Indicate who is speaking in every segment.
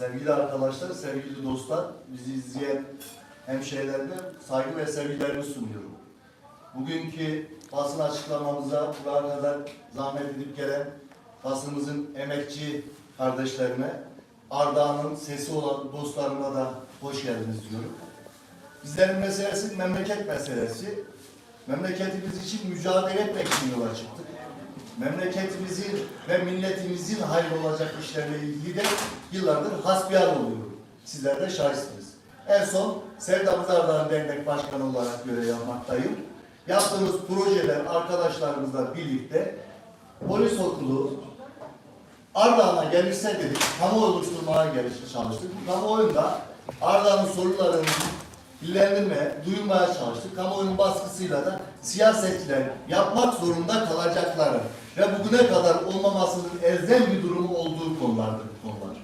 Speaker 1: Sevgili arkadaşlar, sevgili dostlar, bizi izleyen hemşehrilerime saygı ve sevgilerimi sunuyorum. Bugünkü basın açıklamamıza buraya kadar zahmet edip gelen basınımızın emekçi kardeşlerime, Ardahan'ın sesi olan dostlarıma da hoş geldiniz diyorum. Bizlerin meselesi memleket meselesi. Memleketimiz için mücadele etmek için yola çıktık. Memleketimizin ve milletimizin hayır olacak işlerle ilgili de yıllardır hasbihal oluyorum. Sizler de şahitsiniz. En son Sevdamız Ardahan Dernek Başkanı olarak görev yapmaktayım. Yaptığımız projeler arkadaşlarımızla birlikte polis okulu, Ardahan'a gelirse dedik, kamuoyu oluşturmaya geliş çalıştık. Bu kamuoyunda Ardahan'ın sorunlarını dillendirmeye, duyurmaya çalıştık. Kamuoyunun baskısıyla da siyasetçiler yapmak zorunda kalacakları ve bugüne kadar olmamasının elzem bir durumu olduğu konulardır bu konular.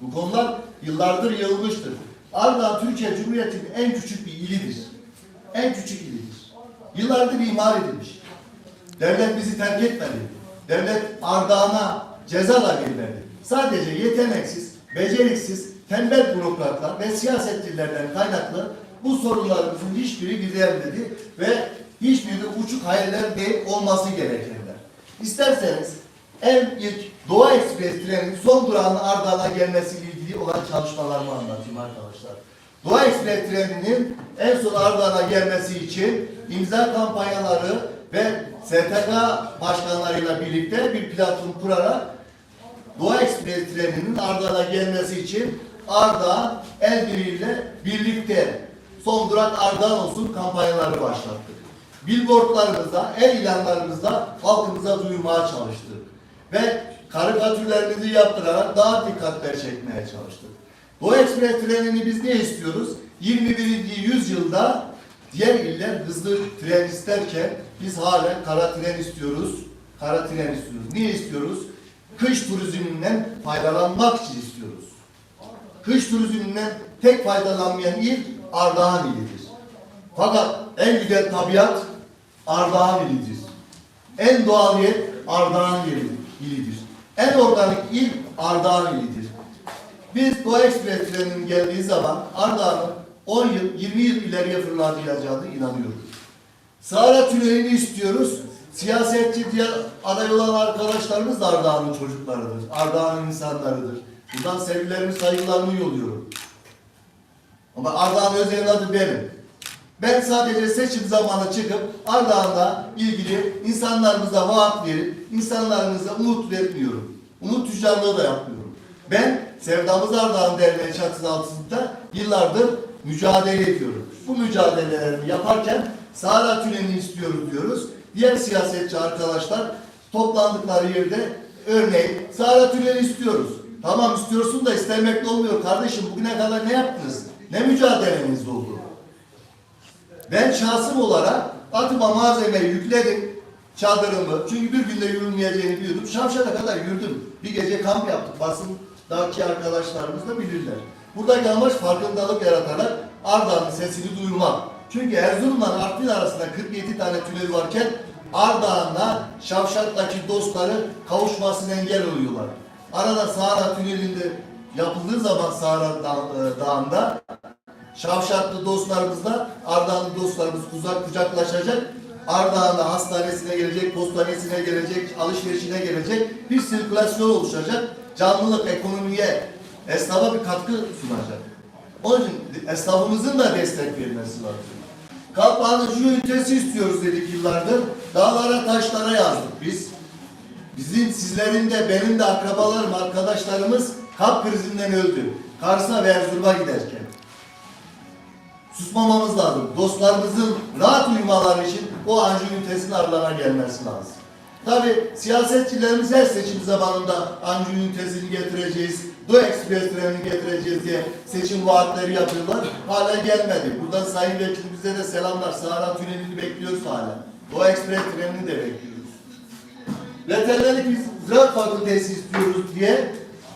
Speaker 1: Bu konular yıllardır yığılmıştır. Ardahan Türkiye Cumhuriyeti'nin en küçük bir ilidir. En küçük ilidir. Yıllardır imar edilmiş. Devlet bizi terk etmedi. Devlet Ardahan'a ceza da vermedi. Sadece yeteneksiz, beceriksiz, tembel bürokratlar ve siyasetçilerden kaynaklı bu sorunlarımızın hiçbiri giderilmedi ve hiçbiri de uçuk hayaller değil olması gerekenler. İsterseniz en ilk Doğa Ekspres treninin son durağının Ardahan'a gelmesiyle ilgili olan çalışmalarımı anlatayım arkadaşlar. Doğa Ekspres treninin en son Ardahan'a gelmesi için imza kampanyaları ve STK başkanlarıyla birlikte bir platform kurarak Doğa Ekspres treninin Ardahan'a gelmesi için Ardahan el birliğiyle birlikte son durak Ardahan olsun kampanyaları başlattık. Billboardlarımızda, el ilanlarımızda halkımıza duyurmaya çalıştık. Ve karikatürlerimizi yaptırarak daha dikkatler çekmeye çalıştık. Doğu Ekspres trenini biz ne istiyoruz? 21. yüzyılda diğer iller hızlı tren isterken biz hala kara tren istiyoruz. Kara tren istiyoruz. Niye istiyoruz? Kış turizminden faydalanmak için istiyoruz. Kış turizminden tek faydalanmayan il Ardahan ilidir. Fakat en güzel tabiat Ardahan ilidir. En doğal yer Ardahan ilidir. En organik il Ardahan ilidir. Biz Doğu Ekspres treninin geldiği zaman Ardahan'ın 10 yıl, 20 yıl ileriye fırlatılacağını inanıyoruz. Sahra Tüneli'ni istiyoruz. Siyasetçi diğer aday olan arkadaşlarımız da Ardahan'ın çocuklarıdır. Ardahan'ın insanlarıdır. Buradan sevgilerimi, saygılarımı yolluyorum. Ama Ardahan Özer'in adı benim. Ben sadece seçim zamanı çıkıp Ardahan'la ilgili insanlarımıza vaat verip insanlarımıza umut vermiyorum. Umut tüccarlığı da yapmıyorum. Ben Sevdamız Ardahan Derneği çatısı altında yıllardır mücadele ediyorum. Bu mücadelelerimi yaparken Sahra Tüneli'ni istiyoruz diyoruz. Diğer siyasetçi arkadaşlar toplandıkları yerde örneğin Sahra Tüneli istiyoruz. Tamam istiyorsun da istemekle olmuyor. Kardeşim bugüne kadar ne yaptınız? Ne mücadeleniz oldu? Ben şahsım olarak atıma malzeme yükledim. Çadırımı. Çünkü bir günde yürünmeyeceğini biliyordum. Şavşat'a kadar yürüdüm. Bir gece kamp yaptık. Basındaki arkadaşlarımız da bilirler. Buradaki amaç farkındalık yaratarak Ardahan'ın sesini duyurmak. Çünkü Erzurum'la Artvin arasında 47 tane tünel varken Ardahan'la Şavşat'taki dostları kavuşmasına engel oluyorlar. Arada Sahra Tüneli'nde yapıldığı zaman Sahra Dağ- e, Dağı'nda Şavşatlı dostlarımızla Ardahanlı dostlarımız uzak kucaklaşacak. Ardahan'da hastanesine gelecek, postanesine gelecek, alışverişine gelecek bir sirkülasyon oluşacak. Canlılık ekonomiye, esnafa bir katkı sunacak. Onun için esnafımızın da destek vermesi lazım. Kalpağının şu ünitesi istiyoruz dedik yıllardır. Dağlara taşlara yazdık biz. Bizim sizlerin de benim de akrabalarım, arkadaşlarımız kalp krizinden öldü. Kars'a ve Erzurum'a giderken susmamamız lazım. Dostlarımızın rahat uyumaları için o anji ünitesinin aralarına gelmesi lazım. Tabi siyasetçilerimiz her seçim zamanında anji ünitesini getireceğiz, Doğu Ekspres trenini getireceğiz diye seçim vaatleri yapıyorlar. Hala gelmedi. Buradan Sayın Vekilimize de selamlar. Sahra Tüneli'ni bekliyoruz hala. Doğu Ekspres trenini de bekliyoruz. Veterinerlik biz ziraat fakültesi istiyoruz diye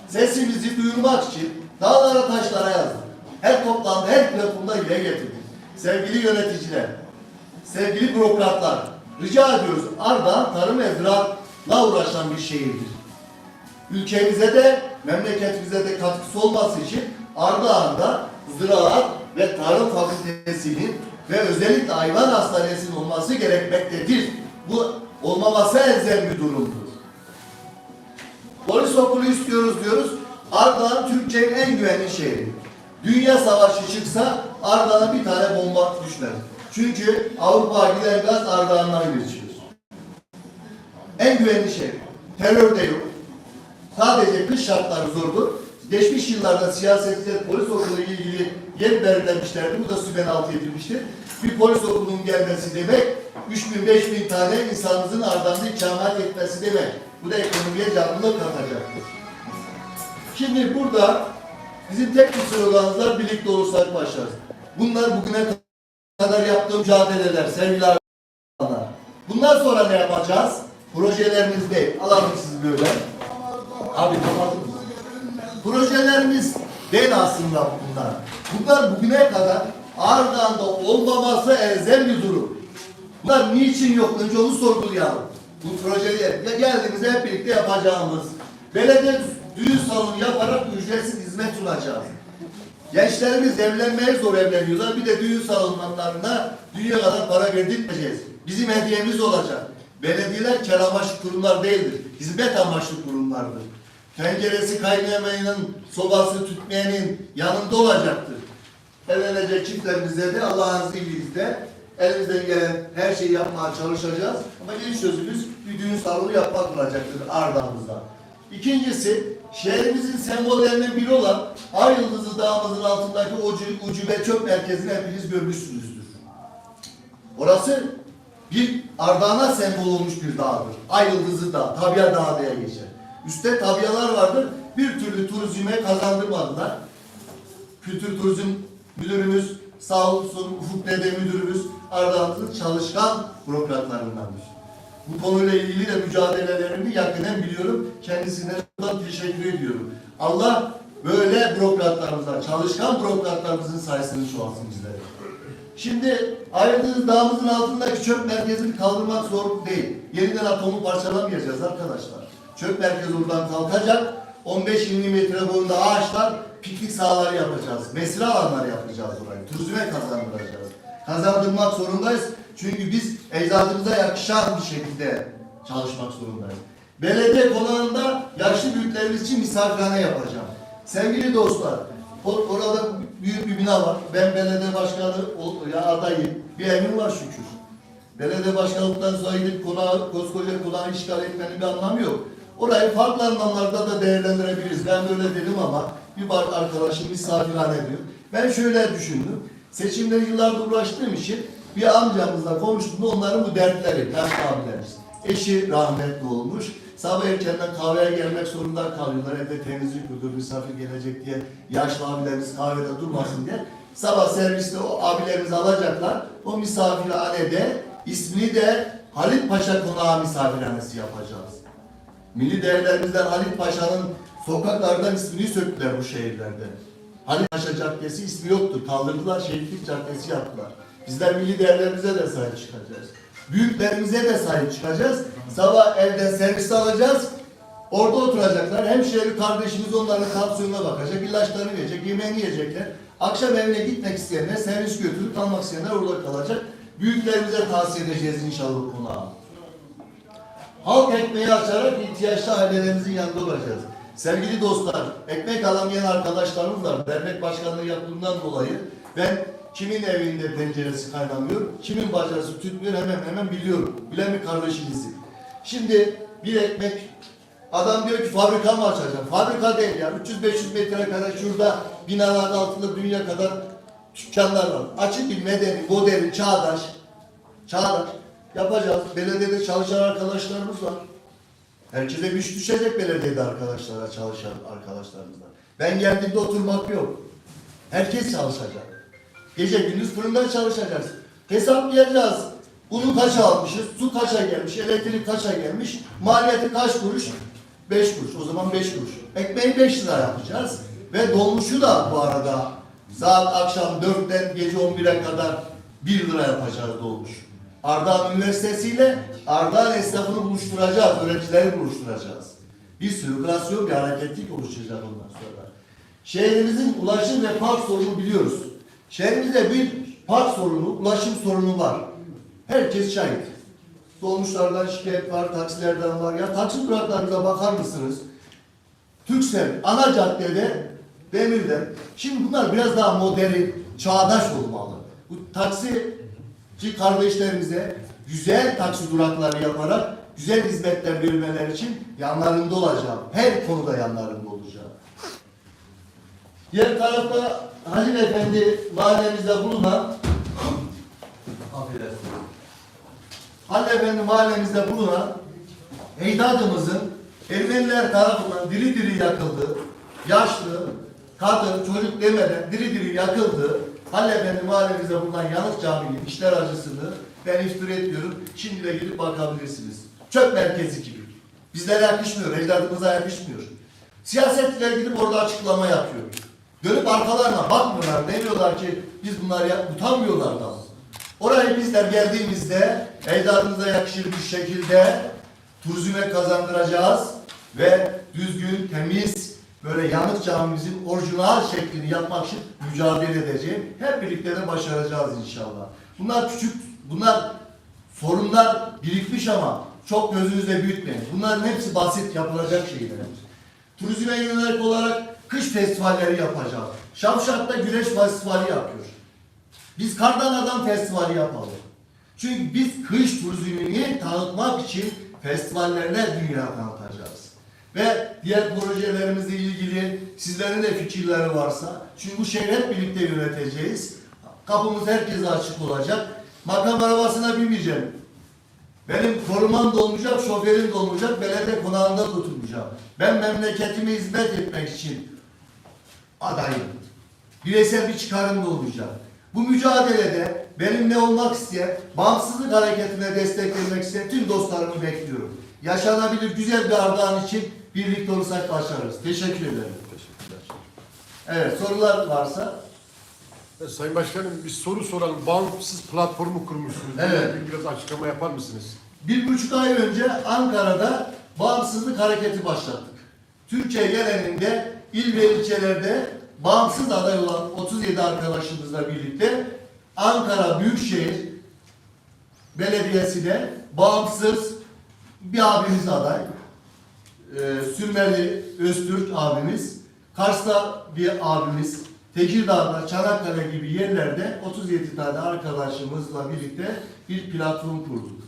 Speaker 1: sesimizi duyurmak için dağlara taşlara yazdık. Her toplantıda, her platformda dile getirdik. Sevgili yöneticiler, sevgili bürokratlar, rica ediyoruz Ardahan tarım ve ziraatla uğraşan bir şehirdir. ülkemize de memleketimize de katkısı olması için Ardahan'da ziraat ve tarım fakültesinin ve özellikle hayvan hastanesinin olması gerekmektedir. Bu olmaması elzem bir durumdur. Polis okulu istiyoruz diyoruz. Ardahan Türkiye'nin en güvenli şehri. Dünya savaşı çıksa Ardahan'a bir tane bomba düşmez. Çünkü Avrupa giden gaz Ardahan'dan geçiyor. En güvenli şehir. Terör de yok. Sadece kış şartları zordur. Geçmiş yıllarda siyasetçiler polis okulu ile ilgili yer belirlemişlerdi. Bu da süben altı edilmiştir. Bir polis okulunun gelmesi demek 3000 5000 tane insanımızın ardında ikamet etmesi demek. Bu da ekonomiye canlılık katacaktır. Şimdi burada bizim tek bir sloganımız birlikte olursak başlarız. Bunlar bugüne kadar yaptığım mücadeleler, sevgili arkadaşlar. Bundan sonra ne yapacağız? Projelerimiz değil. Alalım siz böyle. Abi kapattın mı? Projelerimiz değil aslında bunlar. Bunlar bugüne kadar Ardahan'da olmaması elzem bir durum. Bunlar niçin yok? Önce onu sorgulayalım. Bu projeleri ya geldiğimizde hep birlikte yapacağımız belediye düğün salonu yaparak ücretsiz hizmet sunacağız. Gençlerimiz evlenmeye zor evleniyorlar. Bir de düğün salonlarına dünya kadar para verdirtmeyeceğiz. Bizim hediyemiz olacak. Belediyeler kar amaçlı kurumlar değildir. Hizmet amaçlı kurumlardır. Tenceresi kaynamayanın, sobası tütmeyenin yanında olacaktır. Evlenecek çiftlerimize de Allah'ın izniyle elimizden gelen her şeyi yapmaya çalışacağız. Ama ilk sözümüz bir düğün salonu yapmak olacaktır Ardahan'ımızda. İkincisi, şehrimizin sembollerinden biri olan Ay Yıldızı Dağımızın altındaki ucu, ucube çöp merkezini hepiniz görmüşsünüzdür. Orası bir Ardahan'a sembol olmuş bir dağdır. Ay Yıldızı Dağı, Tabya Dağı diye geçer. Üstte tabyalar vardır. Bir türlü turizme kazandırmadılar. Kültür Turizm Müdürümüz, sağ olsun Ufuk Dede Müdürümüz Ardahan'ın çalışkan bürokratlarındandır. Bu konuyla ilgili de mücadelelerini yakinen biliyorum. Kendisine buradan teşekkür ediyorum. Allah böyle bürokratlarımıza, çalışkan bürokratlarımızın sayısını çoğalsın bizlere. Şimdi ayrıldığınız dağımızın altındaki çöp merkezini kaldırmak zor değil. Yeniden atomu parçalamayacağız arkadaşlar. Çöp merkezi oradan kalkacak. 15-20 metre boyunda ağaçlar, piknik sahaları yapacağız. Mesire alanları yapacağız orayı. Turizme kazandıracağız. Kazandırmak zorundayız. Çünkü biz ecdadımıza yakışan bir şekilde çalışmak zorundayız. Belediye konağında yaşlı büyüklerimiz için misafirhane yapacağım. Sevgili dostlar, orada büyük bir bina var. Ben belediye başkanı ya adayım. Bir evim var şükür. Belediye başkanlıktan sonra gidip konağı, koskoca konağı işgal etmenin bir anlamı yok. Orayı farklı anlamlarda da değerlendirebiliriz. Ben böyle dedim ama bir bar arkadaşım misafirhane diyor. Ben şöyle düşündüm. Seçimde yıllardır uğraştığım için bir amcamızla konuştuğumda onların bu dertleri, yaşlı abilerimiz. Eşi rahmetli olmuş. Sabah erkenden kahveye gelmek zorunda kalıyorlar. Evde temizlik müdür, misafir gelecek diye yaşlı abilerimiz kahvede durmasın diye. Sabah serviste o abilerimizi alacaklar. O misafirhanede ismini de Halit Paşa Konağı misafirhanesi yapacağız. Milli değerlerimizden Halit Paşa'nın sokaklardan ismini söktüler bu şehirlerde. Halit Paşa Caddesi ismi yoktur. Kaldırdılar, Şehitlik Caddesi yaptılar. Bizler milli değerlerimize de sahip çıkacağız. Büyüklerimize de sahip çıkacağız. Sabah evden servis alacağız. Orada oturacaklar. Hemşire bir kardeşimiz onların tansiyonuna bakacak. ilaçlarını verecek, yemeğini yiyecekler. Akşam evine gitmek isteyenler servis götürüp kalmak isteyenler orada kalacak. Büyüklerimize tavsiye edeceğiz inşallah konağı. Halk ekmeği açarak ihtiyaçlı ailelerimizin yanında olacağız. Sevgili dostlar, ekmek alamayan arkadaşlarımız var. Dernek başkanlığı yaptığımdan dolayı ben kimin evinde tenceresi kaynamıyor, kimin bacası tütmüyor hemen hemen biliyorum. Bilen bir kardeşimizim. Şimdi bir ekmek Adam diyor ki fabrika mı açacağım? Fabrika değil ya. 300-500 metre kadar şurada binaların altında dünya kadar dükkanlar var. Açık bir medeni, modern, çağdaş, çağdaş yapacağız. Belediyede çalışan arkadaşlarımız var. Herkese iş düşecek belediyede arkadaşlara, çalışan arkadaşlarımızla. Ben geldiğimde oturmak yok. Herkes çalışacak. Gece gündüz fırında çalışacağız. Hesaplayacağız. Unu kaça almışız, su kaça gelmiş, elektrik kaça gelmiş, maliyeti kaç kuruş? 5 kuruş. O zaman 5 kuruş. Ekmeği 5 lira yapacağız. Ve dolmuşu da bu arada saat akşam 4'ten gece 11'e kadar 1 lira yapacağız dolmuş. Ardahan Üniversitesi ile Ardahan esnafını buluşturacağız, öğrencileri buluşturacağız. bir sirkülasyon, bir hareketlik oluşacak ondan sonra. Şehrimizin ulaşım ve park sorunu biliyoruz. Şehrimizde bir park sorunu, ulaşım sorunu var. Herkes şahit. Dolmuşlardan şikayet var, taksilerden var. Ya taksi duraklarınıza bakar mısınız? Türksel ana caddede Demir'de. Şimdi bunlar biraz daha modern, çağdaş olmalı. Bu taksici kardeşlerimize güzel taksi durakları yaparak güzel hizmetler vermeleri için yanlarında olacağım. Her konuda yanlarında olacağım. Diğer tarafta Halil Efendi mahallemizde bulunan affedersiniz. Halil Efendi mahallemizde bulunan ecdadımızın Ermeniler tarafından diri diri yakıldı. Yaşlı, kadın, çocuk demeden diri diri yakıldı. Halil Efendi mahallemizde bulunan Yanık Camii'nin işler acısını ben iftira etmiyorum. Şimdi de gidip bakabilirsiniz. Çöp merkezi gibi. Bizlere yakışmıyor, ecdadımıza yakışmıyor. Siyasetçiler gidip orada açıklama yapıyor. Dönüp arkalarına bakmıyorlar. Demiyorlar ki biz bunlar ya, utanmıyorlar da. Orayı bizler geldiğimizde ecdadımıza yakışır bir şekilde turizme kazandıracağız ve düzgün, temiz, böyle yanık camimizin orijinal şeklini yapmak için mücadele edeceğim. Hep birlikte de başaracağız inşallah. Bunlar küçük, bunlar sorunlar birikmiş ama çok gözünüzde büyütmeyin. Bunların hepsi basit yapılacak şeyler. Turizme yönelik olarak kış festivalleri yapacağız. Şavşat'ta güreş festivali yapıyor. Biz Kardan Adam Festivali yapalım. Çünkü biz kış turizmini tanıtmak için festivallerine dünya tanıtacağız. Ve diğer projelerimizle ilgili sizlerin de fikirleri varsa, çünkü bu şehri hep birlikte yöneteceğiz. Kapımız herkese açık olacak. Makam arabasına binmeyeceğim. Benim korumam da olmayacak, şoförüm de belediye konağında da oturmayacağım. Ben memleketime hizmet etmek için adayım. Bireysel bir çıkarım da olmayacak. Bu mücadelede benimle olmak isteyen, bağımsızlık hareketine destek vermek isteyen tüm dostlarımı bekliyorum. Yaşanabilir güzel bir Ardahan için birlikte olursak başarırız. Teşekkür ederim. Evet, sorular varsa.
Speaker 2: E, Sayın Başkanım bir soru soralım. Bağımsız platformu kurmuşsunuz.
Speaker 1: Evet.
Speaker 2: Bir Biraz açıklama yapar mısınız?
Speaker 1: Bir buçuk ay önce Ankara'da bağımsızlık hareketi başlattık. Türkiye genelinde il ve ilçelerde bağımsız aday olan 37 arkadaşımızla birlikte Ankara Büyükşehir Belediyesi'ne bağımsız bir abimiz aday. Ee, Sürmeli Öztürk abimiz, Kars'ta bir abimiz, Tekirdağ'da, Çanakkale gibi yerlerde 37 tane arkadaşımızla birlikte bir platform kurduk.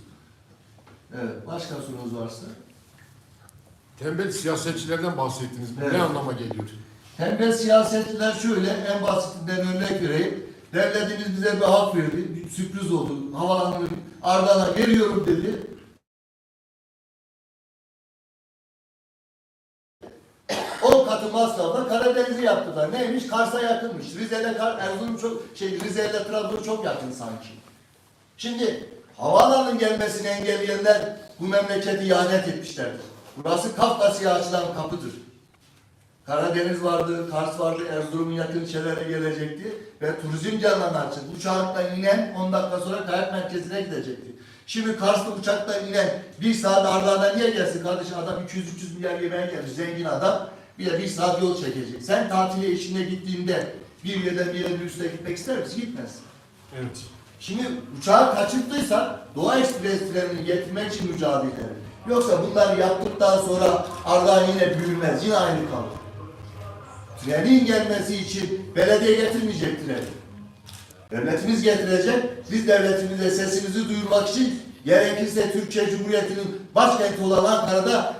Speaker 1: Evet, başka sorunuz varsa?
Speaker 2: Tembel siyasetçilerden bahsettiniz. Bu
Speaker 1: Evet.
Speaker 2: ne anlama geliyor?
Speaker 1: Tembel siyasetçiler şöyle, en basitinden örnek vereyim. Devletimiz bize bir hak verdi, bir sürpriz oldu. Havalanını Ardahan'a veriyorum dedi. O katı masrafla Karadeniz'i yaptılar. Neymiş? Kars'a yakınmış. Rize'yle Kar, Erzurum çok, şey Rize'yle Trabzon çok yakın sanki. Şimdi havaalanının gelmesini engelleyenler bu memleketi ihanet etmişlerdir. Burası Kafkasya açılan kapıdır. Karadeniz vardı, Kars vardı, Erzurum'un yakın ilçelere gelecekti ve turizm canlanan için uçaktan inen 10 dakika sonra kayak merkezine gidecekti. Şimdi Kars'ta uçaktan inen bir saat Ardahan'a niye gelsin kardeşim adam 200-300 milyar yemeğe gelmiş zengin adam bir de bir saat yol çekecek. Sen tatile işine gittiğinde bir yerden bir yere üstüne gitmek ister misin? Gitmez.
Speaker 2: Evet.
Speaker 1: Şimdi uçağı kaçırttıysan Doğa Ekspres trenini getirmek için mücadele eder. Yoksa bunları yaptıktan sonra Ardahan yine büyümez, yine aynı kalır. Trenin gelmesi için belediye getirmeyecek treni. Devletimiz getirecek, biz devletimize sesimizi duyurmak için gerekirse Türkiye Cumhuriyeti'nin başkenti olan Ankara'da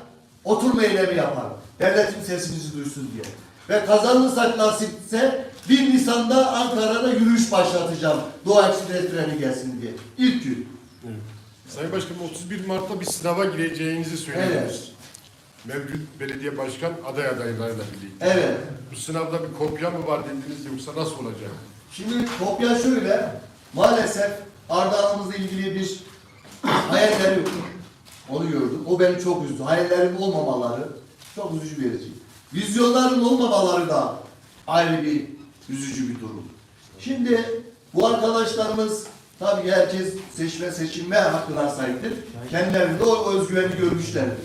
Speaker 1: oturma eylemi yapar. Devletim sesimizi duysun diye. Ve kazanırsak nasipse 1 Nisan'da Ankara'da yürüyüş başlatacağım. Doğa Ekspres treni gelsin diye. İlk gün.
Speaker 2: Sayın Başkanım 31 Mart'ta bir sınava gireceğinizi söylediniz.
Speaker 1: Evet.
Speaker 2: Mevcut belediye başkan aday adaylarıyla birlikte.
Speaker 1: Evet.
Speaker 2: Bu sınavda bir kopya mı var dediniz yoksa nasıl olacak?
Speaker 1: Şimdi kopya şöyle, maalesef Ardahan'ımızla ilgili bir hayalleri yok. Onu gördüm. O beni çok üzdü. Hayallerim olmamaları çok üzücü verici. Vizyonların olmamaları da ayrı bir üzücü bir durum. Şimdi bu arkadaşlarımız tabii herkes seçme seçilme hakkına sahiptir. Kendilerinde o özgüveni görmüşlerdir.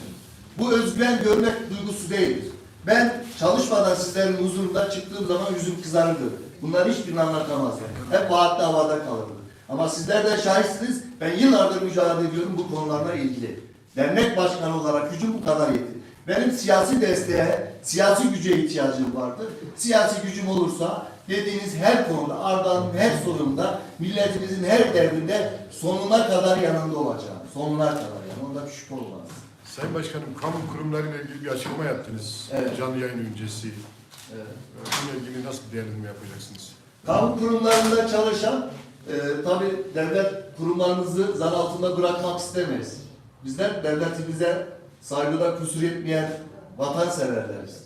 Speaker 1: Bu özgüven görmek duygusu değildir. Ben çalışmadan sizlerin huzurunda çıktığım zaman yüzüm kızarırdı. Bunlar hiçbirini anlatamazdı. Hep vaatli havada kalırdı. Ama sizler de şahitsiniz. Ben yıllardır mücadele ediyorum bu konularla ilgili. Dernek başkanı olarak gücüm bu kadar yetti. Benim siyasi desteğe, siyasi güce ihtiyacım vardı. Siyasi gücüm olursa dediğiniz her konuda, Ardahan'ın her sorununda, milletimizin her derdinde sonuna kadar yanında olacağım. Sonuna kadar yani. Onda bir şüphe olmaz.
Speaker 2: Sayın Başkanım kamu kurumlarıyla ilgili bir açıklama yaptınız.
Speaker 1: Evet.
Speaker 2: Canlı yayın öncesi.
Speaker 1: Evet.
Speaker 2: Ee, Bununla ilgili nasıl bir değerlendirme yapacaksınız?
Speaker 1: Kamu kurumlarında çalışan, e, tabi devlet kurumlarımızı zan altında bırakmak istemeyiz. Bizler devletimize saygıda kusur etmeyen vatanseverleriz.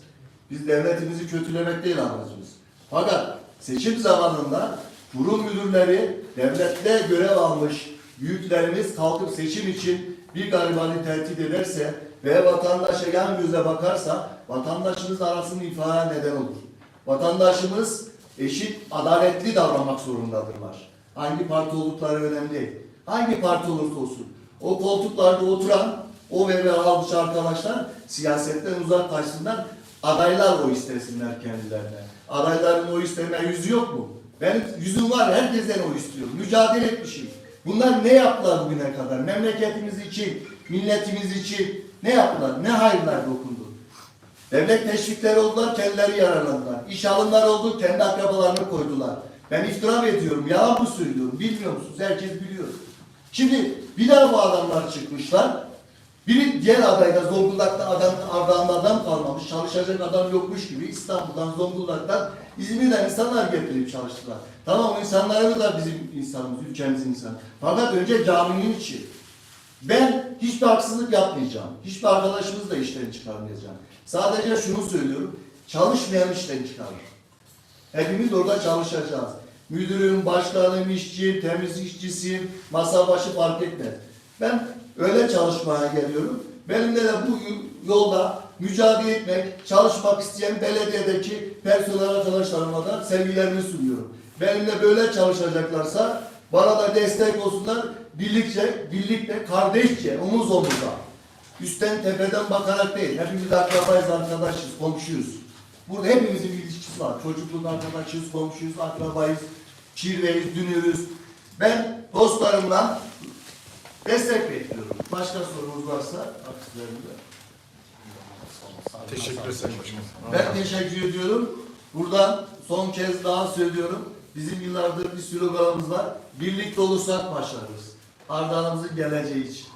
Speaker 1: Biz devletimizi kötülemek değil amacımız. Fakat seçim zamanında kurum müdürleri devlette görev almış büyüklerimiz kalkıp seçim için bir garibanı tehdit ederse ve vatandaşa yan göze bakarsa vatandaşımız arasının ifade neden olur. Vatandaşımız eşit, adaletli davranmak zorundadırlar. Hangi parti oldukları önemli değil. Hangi parti olursa olsun. O koltuklarda oturan, o ve ve almış arkadaşlar siyasetten uzaklaşsınlar. Adaylar o istesinler kendilerine. Adayların o isteme yüzü yok mu? Benim yüzüm var, herkesten o istiyorum. Mücadele etmişim. Bunlar ne yaptılar bugüne kadar? Memleketimiz için, milletimiz için ne yaptılar? Ne hayırlar dokundu? Devlet teşvikleri oldular, kendileri yararlandılar. İş alımları oldu, kendi akrabalarını koydular. Ben iftira ediyorum, yalan mı söylüyorum, bilmiyor musunuz? Herkes biliyor. Şimdi bir daha bu adamlar çıkmışlar. Biri diğer adayda Zonguldak'ta adam, Ardahan'da adam kalmamış, çalışacak adam yokmuş gibi İstanbul'dan, Zonguldak'tan, İzmir'den insanlar getirip çalıştılar. Tamam o insanlarımız da bizim insanımız, ülkemizin insanı. Fakat önce caminin içi. Ben hiçbir haksızlık yapmayacağım. Hiçbir arkadaşımızı da işten çıkarmayacağım. Sadece şunu söylüyorum. Çalışmayan işten çıkarır. Hepimiz orada çalışacağız. Müdürüm, başkanım, işçi, temizlikçisi, masa başı fark etmez. Ben öyle çalışmaya geliyorum. Benimle de bu yolda mücadele etmek, çalışmak isteyen belediyedeki personel arkadaşlarıma da sevgilerimi sunuyorum. Benimle böyle çalışacaklarsa bana da destek olsunlar. Birlikte, birlikte, kardeşçe, omuz omuza. Üstten tepeden bakarak değil. Hepimiz akrabayız, arkadaşız, komşuyuz. Burada hepimizin ilişkisi var. Çocukluğun arkadaşıyız, komşuyuz, akrabayız, kirveyiz, dünürüz. Ben dostlarımdan destek bekliyorum. Başka sorunuz varsa aksilerimde.
Speaker 2: Teşekkür Başkanım.
Speaker 1: Ben teşekkür ediyorum. Buradan son kez daha söylüyorum. Bizim yıllardır bir sloganımız var. Birlikte olursak başarırız. Ardahan'ımızın geleceği için.